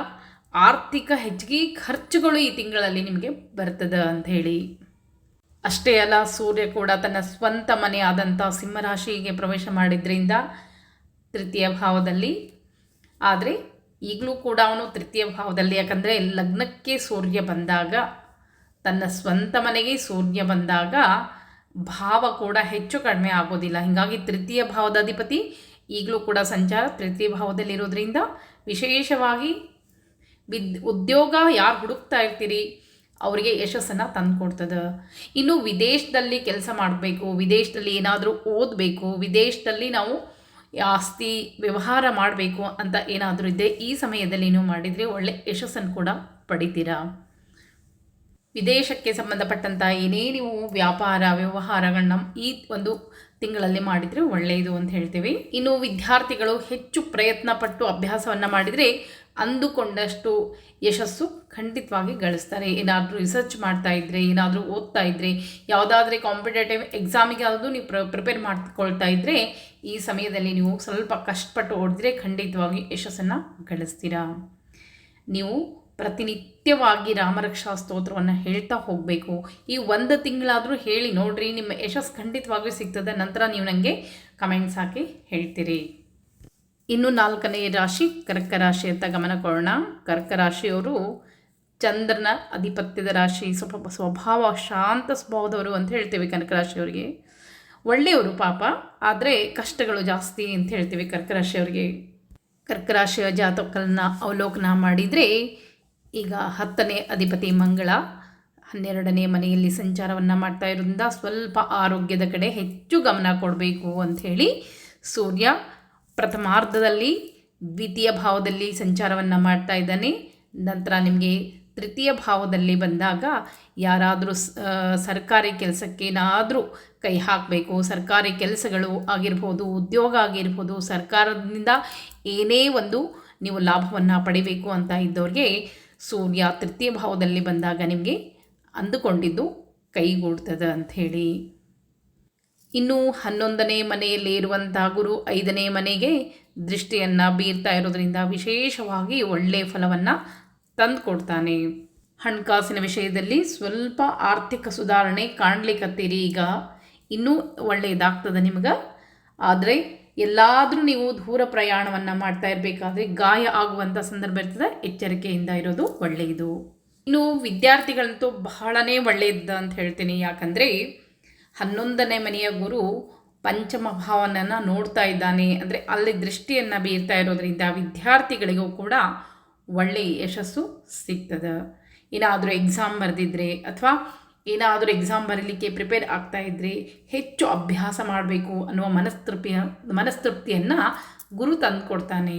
ಆರ್ಥಿಕ ಹೆಚ್ಚಿಗೆ ಖರ್ಚುಗಳು ಈ ತಿಂಗಳಲ್ಲಿ ನಿಮಗೆ ಬರ್ತದೆ ಅಂತ ಹೇಳಿ. ಅಷ್ಟೇ ಅಲ್ಲ, ಸೂರ್ಯ ಕೂಡ ತನ್ನ ಸ್ವಂತ ಮನೆಯಾದಂಥ ಸಿಂಹರಾಶಿಗೆ ಪ್ರವೇಶ ಮಾಡಿದ್ರಿಂದ ತೃತೀಯ ಭಾವದಲ್ಲಿ. ಆದರೆ ಈಗಲೂ ಕೂಡ ಅವನು ತೃತೀಯ ಭಾವದಲ್ಲಿ, ಯಾಕಂದರೆ ಲಗ್ನಕ್ಕೆ ಸೂರ್ಯ ಬಂದಾಗ, ತನ್ನ ಸ್ವಂತ ಮನೆಗೆ ಸೂರ್ಯ ಬಂದಾಗ ಭಾವ ಕೂಡ ಹೆಚ್ಚು ಕಡಿಮೆ ಆಗೋದಿಲ್ಲ. ಹೀಗಾಗಿ ತೃತೀಯ ಭಾವದ ಅಧಿಪತಿ ಈಗಲೂ ಕೂಡ ಸಂಚಾರ ತೃತೀಯ ಭಾವದಲ್ಲಿರೋದ್ರಿಂದ ವಿಶೇಷವಾಗಿ ವಿದ್ ಉದ್ಯೋಗ ಯಾರು ಹುಡುಕ್ತಾ ಇರ್ತೀರಿ? ಅವರಿಗೆ ಯಶಸ್ಸನ್ನು ತಂದುಕೊಡ್ತದೆ ಇನ್ನು ವಿದೇಶದಲ್ಲಿ ಕೆಲಸ ಮಾಡಬೇಕು, ವಿದೇಶದಲ್ಲಿ ಏನಾದರೂ ಓದಬೇಕು, ವಿದೇಶದಲ್ಲಿ ನಾವು ಆಸ್ತಿ ವ್ಯವಹಾರ ಮಾಡಬೇಕು ಅಂತ ಏನಾದರೂ ಇದ್ದರೆ ಈ ಸಮಯದಲ್ಲಿ ನೀವು ಮಾಡಿದರೆ ಒಳ್ಳೆ ಯಶಸ್ಸನ್ನು ಕೂಡ ಪಡಿತೀರಾ. ವಿದೇಶಕ್ಕೆ ಸಂಬಂಧಪಟ್ಟಂಥ ಏನೇ ನೀವು ವ್ಯಾಪಾರ ವ್ಯವಹಾರಗಳನ್ನ ಈ ಒಂದು ತಿಂಗಳಲ್ಲಿ ಮಾಡಿದರೆ ಒಳ್ಳೆಯದು ಅಂತ ಹೇಳ್ತೀವಿ. ಇನ್ನು ವಿದ್ಯಾರ್ಥಿಗಳು ಹೆಚ್ಚು ಪ್ರಯತ್ನ ಪಟ್ಟು ಅಭ್ಯಾಸವನ್ನು ಮಾಡಿದರೆ ಅಂದುಕೊಂಡಷ್ಟು ಯಶಸ್ಸು ಖಂಡಿತವಾಗಿ ಗಳಿಸ್ತಾರೆ ಏನಾದರೂ ರಿಸರ್ಚ್ ಮಾಡ್ತಾ ಇದ್ದರೆ ಏನಾದರೂ ಓದ್ತಾ ಇದ್ದರೆ ಯಾವುದಾದ್ರೆ ಕಾಂಪಿಟೇಟಿವ್ ಎಕ್ಸಾಮಿಗೆ ಯಾವುದು ನೀವು ಪ್ರ ಪ್ರಿಪೇರ್ ಮಾಡ್ಕೊಳ್ತಾ ಇದ್ದರೆ ಈ ಸಮಯದಲ್ಲಿ ನೀವು ಸ್ವಲ್ಪ ಕಷ್ಟಪಟ್ಟು ಓಡಿದ್ರೆ ಖಂಡಿತವಾಗಿ ಯಶಸ್ಸನ್ನು ಗಳಿಸ್ತೀರಾ? ನೀವು ಪ್ರತಿನಿತ್ಯವಾಗಿ ರಾಮರಕ್ಷಾ ಸ್ತೋತ್ರವನ್ನು ಹೇಳ್ತಾ ಹೋಗಬೇಕು. ಈ ಒಂದು ತಿಂಗಳಾದರೂ ಹೇಳಿ ನೋಡ್ರಿ, ನಿಮ್ಮ ಯಶಸ್ಸು ಖಂಡಿತವಾಗಿಯೂ ಸಿಗ್ತದೆ. ನಂತರ ನೀವು ನನಗೆ ಕಮೆಂಟ್ಸ್ ಹಾಕಿ ಹೇಳ್ತೀರಿ. ಇನ್ನು ನಾಲ್ಕನೇ ರಾಶಿ ಕರ್ಕ ರಾಶಿ ಅಂತ ಗಮನ ಕೊಡೋಣ. ಕರ್ಕ ರಾಶಿಯವರು ಚಂದ್ರನ ಅಧಿಪತ್ಯದ ರಾಶಿ, ಸ್ವಲ್ಪ ಸ್ವಭಾವ ಶಾಂತ ಸ್ವಭಾವದವರು ಅಂತ ಹೇಳ್ತೇವೆ ಕನಕ ರಾಶಿಯವರಿಗೆ. ಒಳ್ಳೆಯವರು ಪಾಪ, ಆದರೆ ಕಷ್ಟಗಳು ಜಾಸ್ತಿ ಅಂತ ಹೇಳ್ತೀವಿ ಕರ್ಕ ರಾಶಿಯವರಿಗೆ. ಕರ್ಕ ರಾಶಿಯ ಜಾತಕಗಳನ್ನ ಅವಲೋಕನ ಮಾಡಿದರೆ ಈಗ ಹತ್ತನೇ ಅಧಿಪತಿ ಮಂಗಳ, ಹನ್ನೆರಡನೇ ಮನೆಯಲ್ಲಿ ಸಂಚಾರವನ್ನು ಮಾಡ್ತಾ ಇರೋದ್ರಿಂದ ಸ್ವಲ್ಪ ಆರೋಗ್ಯದ ಕಡೆ ಹೆಚ್ಚು ಗಮನ ಕೊಡಬೇಕು ಅಂಥೇಳಿ ಸೂರ್ಯ ಪ್ರಥಮಾರ್ಧದಲ್ಲಿ ದ್ವಿತೀಯ ಭಾವದಲ್ಲಿ ಸಂಚಾರವನ್ನು ಮಾಡ್ತಾ ಇದ್ದಾನೆ. ನಂತರ ನಿಮಗೆ ತೃತೀಯ ಭಾವದಲ್ಲಿ ಬಂದಾಗ ಯಾರಾದರೂ ಸರ್ಕಾರಿ ಕೆಲಸಕ್ಕೇನಾದರೂ ಕೈ ಹಾಕಬೇಕು. ಸರ್ಕಾರಿ ಕೆಲಸಗಳು ಆಗಿರ್ಬೋದು, ಉದ್ಯೋಗ ಆಗಿರ್ಬೋದು, ಸರ್ಕಾರದಿಂದ ಏನೇ ಒಂದು ನೀವು ಲಾಭವನ್ನು ಪಡಿಬೇಕು ಅಂತ ಇದ್ದವ್ರಿಗೆ ಸೂರ್ಯ ತೃತೀಯ ಭಾವದಲ್ಲಿ ಬಂದಾಗ ನಿಮಗೆ ಅಂದುಕೊಂಡಿದ್ದು ಕೈಗೂಡ್ತದೆ ಅಂಥೇಳಿ ಇನ್ನು ಹನ್ನೊಂದನೇ ಮನೆಯಲ್ಲಿ ಇರುವಂಥ ಗುರು ಐದನೇ ಮನೆಗೆ ದೃಷ್ಟಿಯನ್ನು ಬೀರ್ತಾ ಇರೋದರಿಂದ ವಿಶೇಷವಾಗಿ ಒಳ್ಳೆಯ ಫಲವನ್ನು ತಂದುಕೊಡ್ತಾನೆ. ಹಣಕಾಸಿನ ವಿಷಯದಲ್ಲಿ ಸ್ವಲ್ಪ ಆರ್ಥಿಕ ಸುಧಾರಣೆ ಕಾಣ್ಲಿಕ್ಕತ್ತೀರಿ ಈಗ. ಇನ್ನೂ ಒಳ್ಳೆಯದಾಗ್ತದೆ ನಿಮ್ಗೆ? ಆದರೆ ಎಲ್ಲಾದರೂ ನೀವು ದೂರ ಪ್ರಯಾಣವನ್ನು ಮಾಡ್ತಾ ಇರಬೇಕಾದ್ರೆ ಗಾಯ ಆಗುವಂಥ ಸಂದರ್ಭ ಇರ್ತದೆ, ಎಚ್ಚರಿಕೆಯಿಂದ ಇರೋದು ಒಳ್ಳೆಯದು. ಇನ್ನು ವಿದ್ಯಾರ್ಥಿಗಳಂತೂ ಬಹಳನೇ ಒಳ್ಳೆಯದು ಅಂತ ಹೇಳ್ತೀನಿ. ಯಾಕಂದರೆ ಹನ್ನೊಂದನೇ ಮನೆಯ ಗುರು ಪಂಚಮ ಭಾವನನ್ನು ನೋಡ್ತಾ ಇದ್ದಾನೆ. ಅಂದರೆ ಅಲ್ಲಿ ದೃಷ್ಟಿಯನ್ನು ಬೀರ್ತಾ ಇರೋದರಿಂದ ವಿದ್ಯಾರ್ಥಿಗಳಿಗೂ ಕೂಡ ಒಳ್ಳೆಯ ಯಶಸ್ಸು ಸಿಗ್ತದೆ. ಏನಾದರೂ ಎಕ್ಸಾಮ್ ಬರೆದಿದ್ರೆ ಅಥವಾ ಏನಾದರೂ ಎಕ್ಸಾಮ್ ಬರೀಲಿಕ್ಕೆ ಪ್ರಿಪೇರ್ ಆಗ್ತಾ ಇದ್ದರೆ ಹೆಚ್ಚು ಅಭ್ಯಾಸ ಮಾಡಬೇಕು ಅನ್ನುವ ಮನಸ್ತೃಪ್ತಿಯ, ಮನಸ್ತೃಪ್ತಿಯನ್ನು ಗುರು ತಂದು ಕೊಡ್ತಾನೆ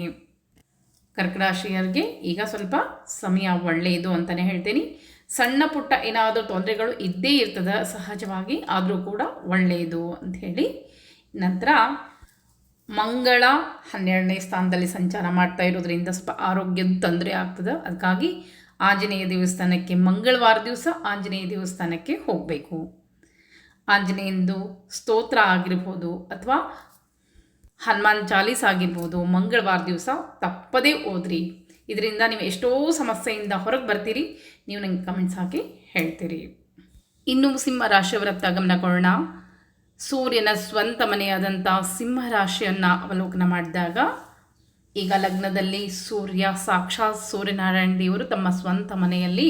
ಕರ್ಕರಾಶಿಯರಿಗೆ ಈಗ ಸ್ವಲ್ಪ ಸಮಯ ಒಳ್ಳೆಯದು ಅಂತಲೇ ಹೇಳ್ತೀನಿ. ಸಣ್ಣ ಪುಟ್ಟ ಏನಾದರೂ ತೊಂದರೆಗಳು ಇದ್ದೇ ಇರ್ತದೆ, ಸಹಜವಾಗಿ ಆದರೂ ಕೂಡ ಒಳ್ಳೆಯದು ಅಂಥೇಳಿ ನಂತರ ಮಂಗಳ ಹನ್ನೆರಡನೇ ಸ್ಥಾನದಲ್ಲಿ ಸಂಚಾರ ಮಾಡ್ತಾ ಇರೋದ್ರಿಂದ ಸ್ವಲ್ಪ ಆರೋಗ್ಯದ ತೊಂದರೆ ಆಗ್ತದೆ. ಅದಕ್ಕಾಗಿ ಆಂಜನೇಯ ದೇವಸ್ಥಾನಕ್ಕೆ ಮಂಗಳವಾರ ದಿವಸ ಆಂಜನೇಯ ದೇವಸ್ಥಾನಕ್ಕೆ ಹೋಗಬೇಕು. ಆಂಜನೇಯಂದು ಸ್ತೋತ್ರ ಆಗಿರ್ಬೋದು ಅಥವಾ ಹನುಮಾನ್ ಚಾಲೀಸ್ ಆಗಿರ್ಬೋದು, ಮಂಗಳವಾರ ದಿವಸ ತಪ್ಪದೇ ಓದ್ರಿ ಇದರಿಂದ ನೀವು ಎಷ್ಟೋ ಸಮಸ್ಯೆಯಿಂದ ಹೊರಗೆ ಬರ್ತೀರಿ, ನೀವು ನಂಗೆ ಕಮೆಂಟ್ಸ್ ಹಾಕಿ ಹೇಳ್ತೀರಿ. ಇನ್ನು ಸಿಂಹ ರಾಶಿಯವರತ್ತ ಗಮನ ಕೊಡೋಣ. ಸೂರ್ಯನ ಸ್ವಂತ ಮನೆಯಾದಂಥ ಸಿಂಹ ರಾಶಿಯನ್ನು ಅವಲೋಕನ ಮಾಡಿದಾಗ, ಈಗ ಲಗ್ನದಲ್ಲಿ ಸೂರ್ಯ, ಸಾಕ್ಷಾತ್ ಸೂರ್ಯನಾರಾಯಣ ದೇವರು ತಮ್ಮ ಸ್ವಂತ ಮನೆಯಲ್ಲಿ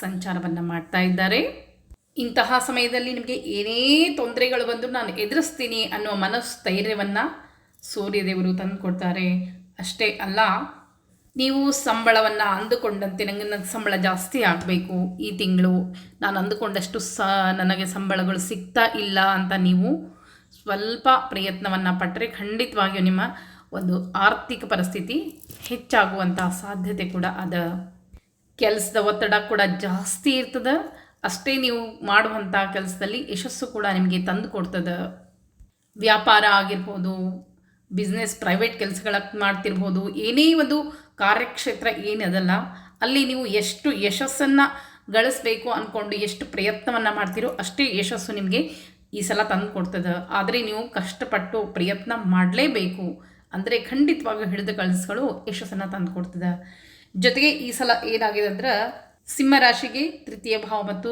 ಸಂಚಾರವನ್ನು ಮಾಡ್ತಾ ಇದ್ದಾರೆ. ಇಂತಹ ಸಮಯದಲ್ಲಿ ನಿಮಗೆ ಏನೇ ತೊಂದರೆಗಳು ಬಂದರೂ ನಾನು ಎದುರಿಸ್ತೀನಿ ಅನ್ನೋ ಮನಸ್ಥೈರ್ಯವನ್ನು ಸೂರ್ಯದೇವರು ತಂದುಕೊಡ್ತಾರೆ. ಅಷ್ಟೇ ಅಲ್ಲ ನೀವು ಸಂಬಳವನ್ನು ಅಂದುಕೊಂಡಂತೆ ನನಗೆ ನನ್ನ ಸಂಬಳ ಜಾಸ್ತಿ ಆಗಬೇಕು ಈ ತಿಂಗಳು. ನಾನು ಅಂದುಕೊಂಡಷ್ಟು ಸ, ನನಗೆ ಸಂಬಳಗಳು ಸಿಗ್ತಾ ಇಲ್ಲ ಅಂತ ನೀವು ಸ್ವಲ್ಪ ಪ್ರಯತ್ನವನ್ನು ಪಟ್ಟರೆ ಖಂಡಿತವಾಗಿಯೂ ನಿಮ್ಮ ಒಂದು ಆರ್ಥಿಕ ಪರಿಸ್ಥಿತಿ ಹೆಚ್ಚಾಗುವಂಥ ಸಾಧ್ಯತೆ ಕೂಡ ಅದ. ಕೆಲಸದ ಒತ್ತಡ ಕೂಡ ಜಾಸ್ತಿ ಇರ್ತದೆ. ಅಷ್ಟೇ ನೀವು ಮಾಡುವಂಥ ಕೆಲಸದಲ್ಲಿ ಯಶಸ್ಸು ಕೂಡ ನಿಮಗೆ ತಂದು ಕೊಡ್ತದೆ. ವ್ಯಾಪಾರ ಆಗಿರ್ಬೋದು ಬಿಸ್ನೆಸ್ ಪ್ರೈವೇಟ್ ಕೆಲಸಗಳ ಮಾಡ್ತಿರ್ಬೋದು. ಏನೇ ಒಂದು ಕಾರ್ಯಕ್ಷೇತ್ರ ಏನದಲ್ಲ ಅಲ್ಲಿ ನೀವು ಎಷ್ಟು ಯಶಸ್ಸನ್ನು ಗಳಿಸ್ಬೇಕು ಅಂದ್ಕೊಂಡು ಎಷ್ಟು ಪ್ರಯತ್ನವನ್ನು ಮಾಡ್ತೀರೋ ಅಷ್ಟೇ ಯಶಸ್ಸು ನಿಮಗೆ ಈ ಸಲ ತಂದು ಕೊಡ್ತದೆ. ಆದರೆ ನೀವು ಕಷ್ಟಪಟ್ಟು ಪ್ರಯತ್ನ ಮಾಡಲೇಬೇಕು. ಅಂದರೆ ಖಂಡಿತವಾಗಿ ಹಿಡಿದು ಕಳಿಸ್ಗಳು ಯಶಸ್ಸನ್ನು ತಂದು ಕೊಡ್ತದೆ. ಜೊತೆಗೆ ಈ ಸಲ ಏನಾಗಿದೆ ಅಂದ್ರೆ ಸಿಂಹರಾಶಿಗೆ ತೃತೀಯ ಭಾವ ಮತ್ತು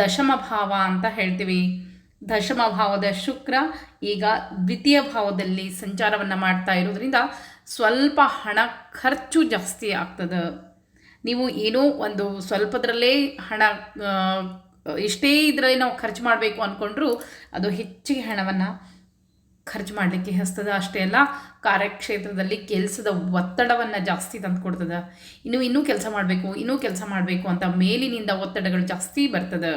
ದಶಮ ಭಾವ ಅಂತ ಹೇಳ್ತೀವಿ. ದಶಮ ಭಾವದ ಶುಕ್ರ ಈಗ ದ್ವಿತೀಯ ಭಾವದಲ್ಲಿ ಸಂಚಾರವನ್ನು ಮಾಡ್ತಾ ಇರೋದ್ರಿಂದ ಸ್ವಲ್ಪ ಹಣ ಖರ್ಚು ಜಾಸ್ತಿ ಆಗ್ತದೆ. ನೀವು ಏನೋ ಒಂದು ಸ್ವಲ್ಪದರಲ್ಲೇ ಹಣ ಇಷ್ಟೇ ಇದರಲ್ಲಿ ನಾವು ಖರ್ಚು ಮಾಡಬೇಕು ಅಂದ್ಕೊಂಡ್ರೂ ಅದು ಹೆಚ್ಚಿಗೆ ಹಣವನ್ನು ಖರ್ಚು ಮಾಡಲಿಕ್ಕೆ ಹಸ್ತದ. ಅಷ್ಟೇ ಅಲ್ಲ, ಕಾರ್ಯಕ್ಷೇತ್ರದಲ್ಲಿ ಕೆಲಸದ ಒತ್ತಡವನ್ನು ಜಾಸ್ತಿ ತಂದು ಕೊಡ್ತದೆ. ಇನ್ನು, ಇನ್ನೂ ಕೆಲಸ ಮಾಡಬೇಕು, ಇನ್ನೂ ಕೆಲಸ ಮಾಡಬೇಕು ಅಂತ ಮೇಲಿನಿಂದ ಒತ್ತಡಗಳು ಜಾಸ್ತಿ ಬರ್ತದೆ.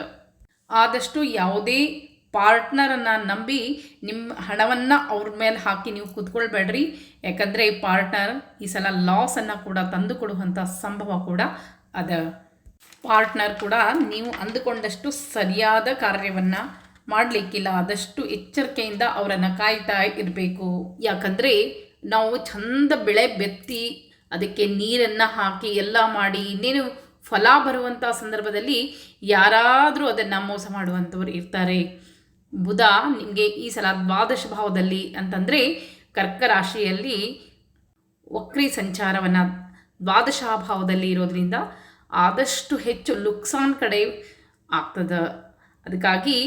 ಆದಷ್ಟು ಯಾವುದೇ ಪಾರ್ಟ್ನರನ್ನು ನಂಬಿ ನಿಮ್ಮ ಹಣವನ್ನು ಅವ್ರ ಮೇಲೆ ಹಾಕಿ ನೀವು ಕೂತ್ಕೊಳ್ಬೇಡ್ರಿ. ಯಾಕಂದರೆ ಪಾರ್ಟ್ನರ್ ಈ ಸಲ ಲಾಸನ್ನು ಕೂಡ ತಂದು ಕೊಡುವಂಥ ಸಂಭವ ಕೂಡ ಅದ. ಪಾರ್ಟ್ನರ್ ಕೂಡ ನೀವು ಅಂದುಕೊಂಡಷ್ಟು ಸರಿಯಾದ ಕಾರ್ಯವನ್ನು ಮಾಡಲಿಕ್ಕಿಲ್ಲ. ಆದಷ್ಟು ಎಚ್ಚರಿಕೆಯಿಂದ ಅವರನ್ನು ಕಾಯ್ತಾ ಇರಬೇಕು. ಯಾಕಂದರೆ ನಾವು ಚಂದ ಬೆಳೆ ಬೆತ್ತಿ ಅದಕ್ಕೆ ನೀರನ್ನು ಹಾಕಿ ಎಲ್ಲ ಮಾಡಿ ಇನ್ನೇನು ಫಲ ಬರುವಂಥ ಸಂದರ್ಭದಲ್ಲಿ ಯಾರಾದರೂ ಅದನ್ನು ಮೋಸ ಮಾಡುವಂಥವ್ರು ಇರ್ತಾರೆ. ಬುಧ ನಿಮಗೆ ಈ ಸಲ ದ್ವಾದಶ ಭಾವದಲ್ಲಿ ಅಂತಂದರೆ ಕರ್ಕ ರಾಶಿಯಲ್ಲಿ ವಕ್ರಿ ಸಂಚಾರವನ್ನು ದ್ವಾದಶ ಭಾವದಲ್ಲಿ ಇರೋದ್ರಿಂದ ಆದಷ್ಟು ಹೆಚ್ಚು ಲುಕ್ಸಾನ್ ಕಡೆ ಆಗ್ತದೆ. ಅದಕ್ಕಾಗಿ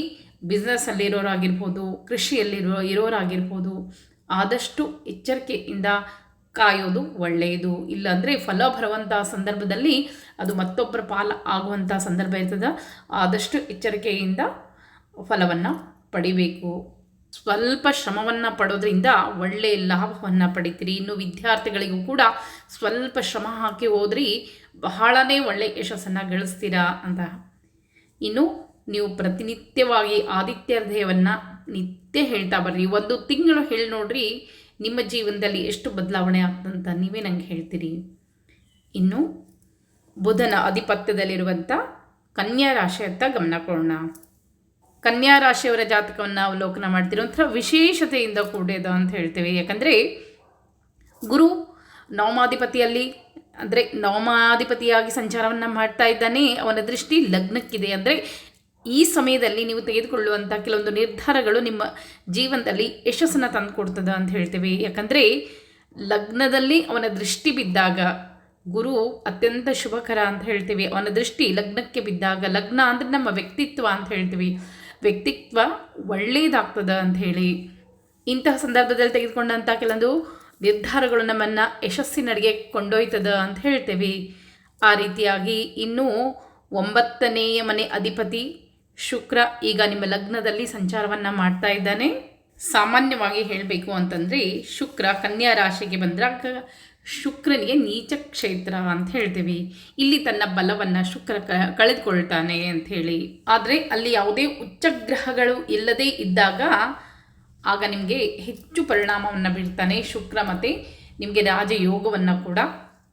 ಬಿಸ್ನೆಸ್ಸಲ್ಲಿರೋರಾಗಿರ್ಬೋದು, ಕೃಷಿಯಲ್ಲಿರೋ ಇರೋರಾಗಿರ್ಬೋದು ಆದಷ್ಟು ಎಚ್ಚರಿಕೆಯಿಂದ ಕಾಯೋದು ಒಳ್ಳೆಯದು ಇಲ್ಲಾಂದರೆ ಫಲ ಬರುವಂಥ ಸಂದರ್ಭದಲ್ಲಿ ಅದು ಮತ್ತೊಬ್ಬರ ಪಾಲ ಆಗುವಂಥ ಸಂದರ್ಭ ಇರ್ತದೆ. ಆದಷ್ಟು ಎಚ್ಚರಿಕೆಯಿಂದ ಫಲವನ್ನು ಪಡಿಬೇಕು. ಸ್ವಲ್ಪ ಶ್ರಮವನ್ನು ಪಡೋದ್ರಿಂದ ಒಳ್ಳೆಯ ಲಾಭವನ್ನು ಪಡಿತೀರಿ. ಇನ್ನು ವಿದ್ಯಾರ್ಥಿಗಳಿಗೂ ಕೂಡ ಸ್ವಲ್ಪ ಶ್ರಮ ಹಾಕಿ ಹೋದ್ರಿ ಬಹಳನೇ ಒಳ್ಳೆಯ ಯಶಸ್ಸನ್ನು ಗಳಿಸ್ತೀರಾ ಅಂತ. ಇನ್ನು ನೀವು ಪ್ರತಿನಿತ್ಯವಾಗಿ ಆದಿತ್ಯ ನಿತ್ಯ ಹೇಳ್ತಾ ಬರ್ರಿ. ಒಂದು ತಿಂಗಳು ಹೇಳಿ ನೋಡ್ರಿ, ನಿಮ್ಮ ಜೀವನದಲ್ಲಿ ಎಷ್ಟು ಬದಲಾವಣೆ ಆಗ್ತಂತ ನೀವೇ ನಂಗೆ ಹೇಳ್ತೀರಿ. ಇನ್ನು ಬುಧನ ಆಧಿಪತ್ಯದಲ್ಲಿರುವಂಥ ಕನ್ಯಾ ರಾಶಿಯತ್ತ ಗಮನ ಕೊಡೋಣ. ಕನ್ಯಾ ರಾಶಿಯವರ ಜಾತಕವನ್ನು ಅವಲೋಕನ ಮಾಡ್ತಿರೋಂಥ ವಿಶೇಷತೆಯಿಂದ ಕೂಡಿದ ಅಂತ ಹೇಳ್ತೇವೆ. ಯಾಕಂದರೆ ಗುರು ನವಮಾಧಿಪತಿಯಲ್ಲಿ, ಅಂದರೆ ನವಮಾಧಿಪತಿಯಾಗಿ ಸಂಚಾರವನ್ನು ಮಾಡ್ತಾ ಇದ್ದಾನೆ. ಅವನ ದೃಷ್ಟಿ ಲಗ್ನಕ್ಕಿದೆ. ಅಂದರೆ ಈ ಸಮಯದಲ್ಲಿ ನೀವು ತೆಗೆದುಕೊಳ್ಳುವಂಥ ಕೆಲವೊಂದು ನಿರ್ಧಾರಗಳು ನಿಮ್ಮ ಜೀವನದಲ್ಲಿ ಯಶಸ್ಸನ್ನು ತಂದುಕೊಡ್ತದೆ ಅಂತ ಹೇಳ್ತೇವೆ. ಯಾಕಂದರೆ ಲಗ್ನದಲ್ಲಿ ಅವನ ದೃಷ್ಟಿ ಬಿದ್ದಾಗ ಗುರು ಅತ್ಯಂತ ಶುಭಕರ ಅಂತ ಹೇಳ್ತೀವಿ. ಅವನ ದೃಷ್ಟಿ ಲಗ್ನಕ್ಕೆ ಬಿದ್ದಾಗ, ಲಗ್ನ ಅಂದರೆ ನಮ್ಮ ವ್ಯಕ್ತಿತ್ವ ಅಂತ ಹೇಳ್ತೀವಿ. ವ್ಯಕ್ತಿತ್ವ ಒಳ್ಳೆಯದಾಗ್ತದೆ ಅಂತ ಹೇಳಿ ಇಂತಹ ಸಂದರ್ಭದಲ್ಲಿ ತೆಗೆದುಕೊಂಡಂಥ ಕೆಲವೊಂದು ನಿರ್ಧಾರಗಳು ನಮ್ಮನ್ನು ಯಶಸ್ಸಿನಡೆಗೆ ಕೊಂಡೊಯ್ತದ ಅಂತ ಹೇಳ್ತೇವೆ. ಆ ರೀತಿಯಾಗಿ ಇನ್ನೂ ಒಂಬತ್ತನೆಯ ಮನೆ ಅಧಿಪತಿ ಶುಕ್ರ ಈಗ ನಿಮ್ಮ ಲಗ್ನದಲ್ಲಿ ಸಂಚಾರವನ್ನು ಮಾಡ್ತಾ ಇದ್ದಾನೆ. ಸಾಮಾನ್ಯವಾಗಿ ಹೇಳಬೇಕು ಅಂತಂದರೆ ಶುಕ್ರ ಕನ್ಯಾ ರಾಶಿಗೆ ಬಂದಾಗ ಶುಕ್ರನಿಗೆ ನೀಚ ಕ್ಷೇತ್ರ ಅಂತ ಹೇಳ್ತೀವಿ. ಇಲ್ಲಿ ತನ್ನ ಬಲವನ್ನು ಶುಕ್ರ ಕಳೆದುಕೊಳ್ತಾನೆ ಹೇಳಿ. ಆದರೆ ಅಲ್ಲಿ ಯಾವುದೇ ಉಚ್ಚಗ್ರಹಗಳು ಇಲ್ಲದೇ ಇದ್ದಾಗ ಆಗ ನಿಮಗೆ ಹೆಚ್ಚು ಪರಿಣಾಮವನ್ನು ಬೀಳ್ತಾನೆ ಶುಕ್ರ ಮತ್ತು ನಿಮಗೆ ರಾಜಯೋಗವನ್ನು ಕೂಡ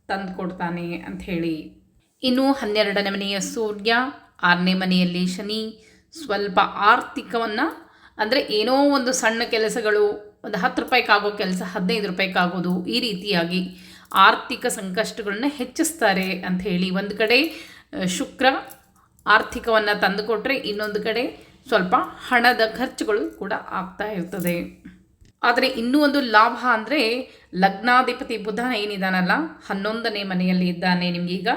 ತಂದುಕೊಡ್ತಾನೆ ಅಂಥೇಳಿ ಇನ್ನು ಹನ್ನೆರಡನೇ ಮನೆಯ ಸೂರ್ಯ, ಆರನೇ ಮನೆಯಲ್ಲಿ ಶನಿ. ಸ್ವಲ್ಪ ಆರ್ಥಿಕವನ್ನು ಅಂದರೆ ಏನೋ ಒಂದು ಸಣ್ಣ ಕೆಲಸಗಳು ಒಂದು ಹತ್ತು ರೂಪಾಯಿಗಾಗೋ ಕೆಲಸ, ಹದಿನೈದು ರೂಪಾಯಿಗಾಗೋದು ಈ ರೀತಿಯಾಗಿ ಆರ್ಥಿಕ ಸಂಕಷ್ಟಗಳನ್ನ ಹೆಚ್ಚಿಸ್ತಾರೆ ಅಂತ ಹೇಳಿ. ಒಂದು ಕಡೆ ಶುಕ್ರ ಆರ್ಥಿಕವನ್ನು ತಂದುಕೊಟ್ರೆ ಇನ್ನೊಂದು ಕಡೆ ಸ್ವಲ್ಪ ಹಣದ ಖರ್ಚುಗಳು ಕೂಡ ಆಗ್ತಾ ಇರ್ತದೆ. ಆದರೆ ಇನ್ನೂ ಒಂದು ಲಾಭ ಅಂದರೆ ಲಗ್ನಾಧಿಪತಿ ಬುಧನ ಏನಿದ್ದಾನಲ್ಲ ಹನ್ನೊಂದನೇ ಮನೆಯಲ್ಲಿ ಇದ್ದಾನೆ ನಿಮಗೀಗ,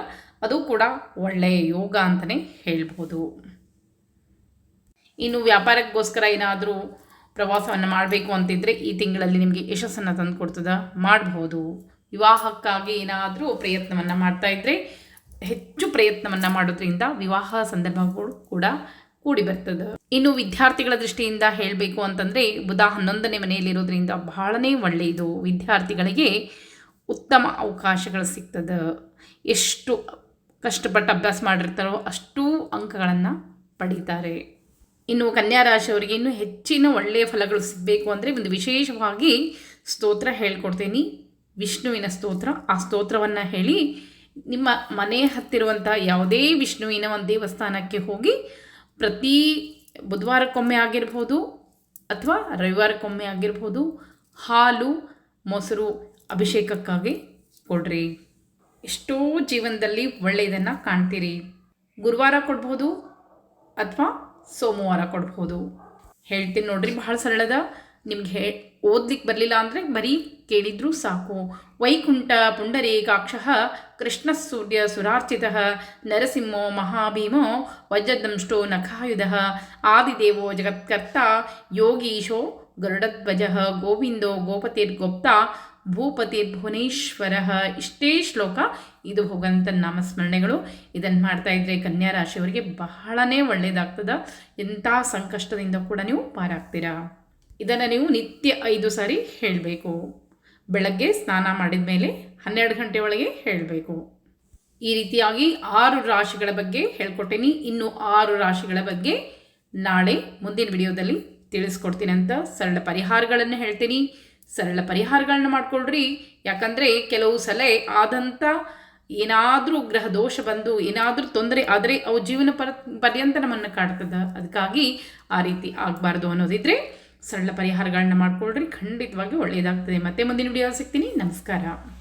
ಅದು ಕೂಡ ಒಳ್ಳೆಯ ಯೋಗ ಅಂತಲೇ ಹೇಳ್ಬೋದು. ಇನ್ನು ವ್ಯಾಪಾರಕ್ಕೋಸ್ಕರ ಏನಾದರೂ ಪ್ರವಾಸವನ್ನು ಮಾಡಬೇಕು ಅಂತಿದ್ದರೆ ಈ ತಿಂಗಳಲ್ಲಿ ನಿಮಗೆ ಯಶಸ್ಸನ್ನು ತಂದು ಕೊಡ್ತದ. ಮಾಡಬಹುದು ವಿವಾಹಕ್ಕಾಗಿ ಏನಾದರೂ ಪ್ರಯತ್ನವನ್ನು ಮಾಡ್ತಾ ಇದ್ದರೆ ಹೆಚ್ಚು ಪ್ರಯತ್ನವನ್ನು ಮಾಡೋದ್ರಿಂದ ವಿವಾಹ ಸಂದರ್ಭಗಳು ಕೂಡ ಕೂಡಿ ಬರ್ತದೆ. ಇನ್ನು ವಿದ್ಯಾರ್ಥಿಗಳ ದೃಷ್ಟಿಯಿಂದ ಹೇಳಬೇಕು ಅಂತಂದರೆ ಬುಧ ಹನ್ನೊಂದನೇ ಮನೆಯಲ್ಲಿರೋದ್ರಿಂದ ಬಹಳನೇ ಒಳ್ಳೆಯದು. ವಿದ್ಯಾರ್ಥಿಗಳಿಗೆ ಉತ್ತಮ ಅವಕಾಶಗಳು ಸಿಗ್ತದೆ. ಎಷ್ಟು ಕಷ್ಟಪಟ್ಟು ಅಭ್ಯಾಸ ಮಾಡಿರ್ತಾರೋ ಅಷ್ಟೂ ಅಂಕಗಳನ್ನು ಪಡೀತಾರೆ. ಇನ್ನು ಕನ್ಯಾ ರಾಶಿಯವರಿಗೆ ಇನ್ನೂ ಹೆಚ್ಚಿನ ಒಳ್ಳೆಯ ಫಲಗಳು ಸಿಗಬೇಕು ಅಂದರೆ ಒಂದು ವಿಶೇಷವಾಗಿ ಸ್ತೋತ್ರ ಹೇಳ್ಕೊಡ್ತೀನಿ. ವಿಷ್ಣುವಿನ ಸ್ತೋತ್ರ. ಆ ಸ್ತೋತ್ರವನ್ನು ಹೇಳಿ ನಿಮ್ಮ ಮನೆ ಹತ್ತಿರುವಂಥ ಯಾವುದೇ ವಿಷ್ಣುವಿನ ಒಂದು ದೇವಸ್ಥಾನಕ್ಕೆ ಹೋಗಿ ಪ್ರತಿ ಬುಧವಾರಕ್ಕೊಮ್ಮೆ ಆಗಿರ್ಬೋದು ಅಥವಾ ರವಿವಾರಕ್ಕೊಮ್ಮೆ ಆಗಿರ್ಬೋದು ಹಾಲು, ಮೊಸರು ಅಭಿಷೇಕಕ್ಕಾಗಿ ಕೊಡ್ರಿ. ಎಷ್ಟೋ ಜೀವನದಲ್ಲಿ ಒಳ್ಳೆಯದನ್ನು ಕಾಣ್ತೀರಿ. ಗುರುವಾರ ಕೊಡ್ಬೋದು ಅಥವಾ ಸೋಮವಾರ ಕೊಡ್ಬೋದು. ಹೇಳ್ತೀನಿ ನೋಡ್ರಿ, ಬಹಳ ಸರಳದ ನಿಮ್ಗೆ ಹೇ ಓದ್ಲಿಕ್ಕೆ ಬರಲಿಲ್ಲ ಅಂದರೆ ಬರೀ ಕೇಳಿದ್ರೂ ಸಾಕು. ವೈಕುಂಠ ಪುಂಡರೇಕಾಕ್ಷಃ ಕೃಷ್ಣ ಸೂರ್ಯ ಸುರಾರ್ಚಿತ ನರಸಿಂಹೋ ಮಹಾಭೀಮೋ ವಜ್ರದಂಷ್ಟೋ ನಖಾಯುಧ ಆದಿದೇವೋ ಜಗತ್ಕರ್ತ ಯೋಗೀಶೋ ಗರುಡಧ್ವಜ ಗೋವಿಂದೋ ಗೋಪತಿರ್ಗೋಪ್ತ ಭೂಪತಿರ್ಭುವನೇಶ್ವರ ಇಷ್ಟೇ ಶ್ಲೋಕ. ಇದು ಹೋಗಂತ ನಾಮಸ್ಮರಣೆಗಳು. ಇದನ್ನು ಮಾಡ್ತಾ ಇದ್ರೆ ಕನ್ಯಾ ರಾಶಿಯವರಿಗೆ ಬಹಳನೇ ಒಳ್ಳೆಯದಾಗ್ತದ ಎಂಥ ಸಂಕಷ್ಟದಿಂದ ಕೂಡ ನೀವು ಪಾರಾಗ್ತೀರಾ? ಇದನ್ನು ನೀವು ನಿತ್ಯ ಐದು ಸಾರಿ ಹೇಳಬೇಕು. ಬೆಳಗ್ಗೆ ಸ್ನಾನ ಮಾಡಿದ ಮೇಲೆ ಹನ್ನೆರಡು ಗಂಟೆ ಒಳಗೆ ಹೇಳಬೇಕು. ಈ ರೀತಿಯಾಗಿ ಆರು ರಾಶಿಗಳ ಬಗ್ಗೆ ಹೇಳ್ಕೊಟ್ಟೀನಿ. ಇನ್ನು ಆರು ರಾಶಿಗಳ ಬಗ್ಗೆ ನಾಳೆ ಮುಂದಿನ ವಿಡಿಯೋದಲ್ಲಿ ತಿಳಿಸ್ಕೊಡ್ತೀನಿ ಅಂತ ಸರಳ ಪರಿಹಾರಗಳನ್ನು ಹೇಳ್ತೀನಿ. ಸರಳ ಪರಿಹಾರಗಳನ್ನ ಮಾಡ್ಕೊಳ್ರಿ. ಯಾಕಂದರೆ ಕೆಲವು ಸಲ ಆದಂಥ ಏನಾದರೂ ಗ್ರಹ ದೋಷ ಬಂದು ಏನಾದರೂ ತೊಂದರೆ ಆದರೆ ಅವು ಜೀವನ ಪರ, ಪರ್ಯಂತ ನಮ್ಮನ್ನು ಕಾಡ್ತದೆ. ಅದಕ್ಕಾಗಿ ಆ ರೀತಿ ಆಗಬಾರ್ದು ಅನ್ನೋದಿದ್ರೆ ಸರಳ ಪರಿಹಾರಗಳನ್ನ ಮಾಡ್ಕೊಳ್ರಿ. ಖಂಡಿತವಾಗಿ ಒಳ್ಳೆಯದಾಗ್ತದೆ ಮತ್ತೆ ಮುಂದಿನ ವಿಡಿಯೋ ಸಿಗ್ತೀನಿ. ನಮಸ್ಕಾರ.